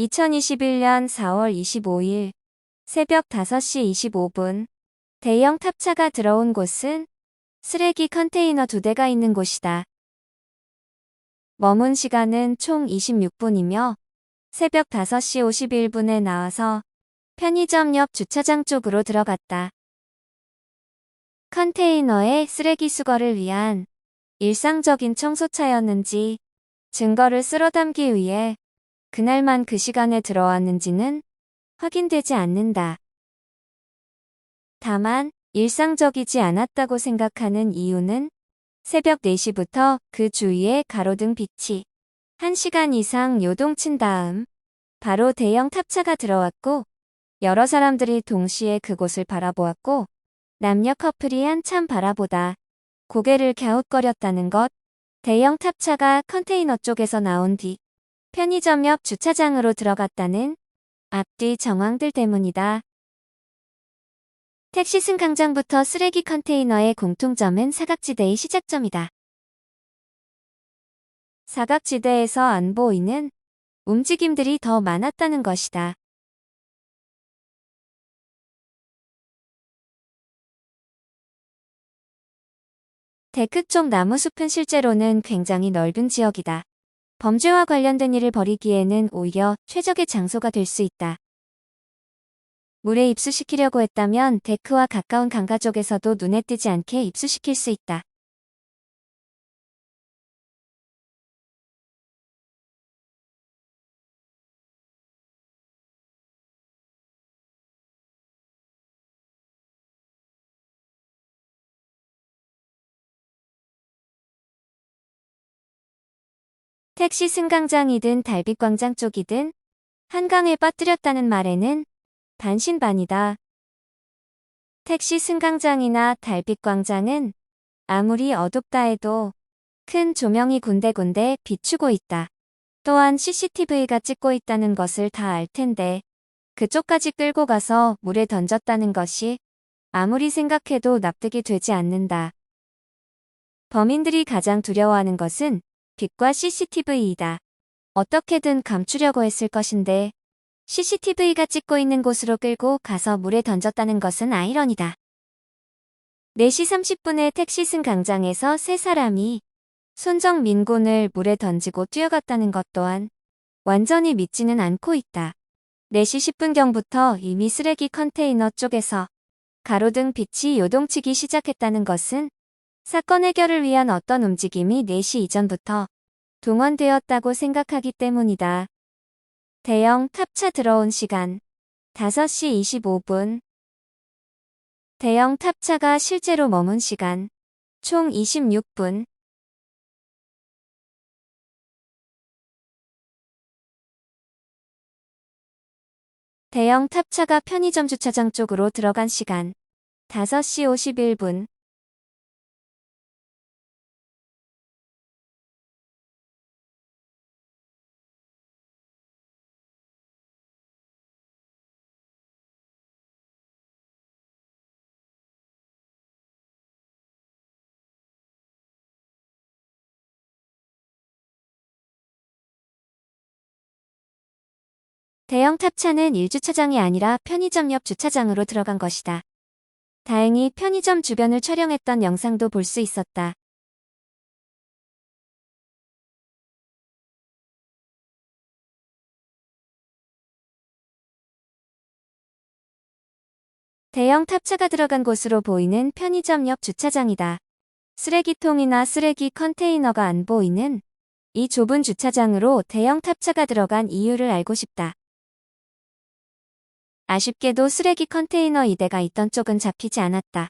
2021년 4월 25일 새벽 5시 25분 대형 탑차가 들어온 곳은 쓰레기 컨테이너 두 대가 있는 곳이다. 머문 시간은 총 26분이며 새벽 5시 51분에 나와서 편의점 옆 주차장 쪽으로 들어갔다. 컨테이너의 쓰레기 수거를 위한 일상적인 청소차였는지 증거를 쓸어 담기 위해 그날만 그 시간에 들어왔는지는 확인되지 않는다. 다만 일상적이지 않았다고 생각하는 이유는 새벽 4시부터 그 주위에 가로등 빛이 1시간 이상 요동친 다음 바로 대형 탑차가 들어왔고 여러 사람들이 동시에 그곳을 바라보았고 남녀 커플이 한참 바라보다 고개를 갸웃거렸다는 것 대형 탑차가 컨테이너 쪽에서 나온 뒤 편의점 옆 주차장으로 들어갔다는 앞뒤 정황들 때문이다. 택시 승강장부터 쓰레기 컨테이너의 공통점은 사각지대의 시작점이다. 사각지대에서 안 보이는 움직임들이 더 많았다는 것이다. 데크 쪽 나무숲은 실제로는 굉장히 넓은 지역이다. 범죄와 관련된 일을 벌이기에는 오히려 최적의 장소가 될 수 있다. 물에 입수시키려고 했다면 데크와 가까운 강가 쪽에서도 눈에 띄지 않게 입수시킬 수 있다. 택시 승강장이든 달빛광장 쪽이든 한강에 빠뜨렸다는 말에는 반신반이다. 택시 승강장이나 달빛광장은 아무리 어둡다 해도 큰 조명이 군데군데 비추고 있다. 또한 CCTV가 찍고 있다는 것을 다 알 텐데 그쪽까지 끌고 가서 물에 던졌다는 것이 아무리 생각해도 납득이 되지 않는다. 범인들이 가장 두려워하는 것은 빛과 CCTV이다. 어떻게든 감추려고 했을 것인데 CCTV가 찍고 있는 곳으로 끌고 가서 물에 던졌다는 것은 아이러니다. 4시 30분에 택시 승강장에서 세 사람이 손정 민곤을 물에 던지고 뛰어갔다는 것 또한 완전히 믿지는 않고 있다. 4시 10분경부터 이미 쓰레기 컨테이너 쪽에서 가로등 빛이 요동치기 시작했다는 것은 사건 해결을 위한 어떤 움직임이 4시 이전부터 동원되었다고 생각하기 때문이다. 대형 탑차 들어온 시간 5시 25분. 대형 탑차가 실제로 머문 시간 총 26분. 대형 탑차가 편의점 주차장 쪽으로 들어간 시간 5시 51분 대형 탑차는 1주차장이 아니라 편의점 옆 주차장으로 들어간 것이다. 다행히 편의점 주변을 촬영했던 영상도 볼 수 있었다. 대형 탑차가 들어간 곳으로 보이는 편의점 옆 주차장이다. 쓰레기통이나 쓰레기 컨테이너가 안 보이는 이 좁은 주차장으로 대형 탑차가 들어간 이유를 알고 싶다. 아쉽게도 쓰레기 컨테이너 2대가 있던 쪽은 잡히지 않았다.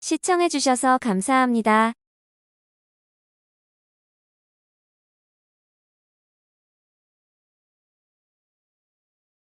시청해주셔서 감사합니다.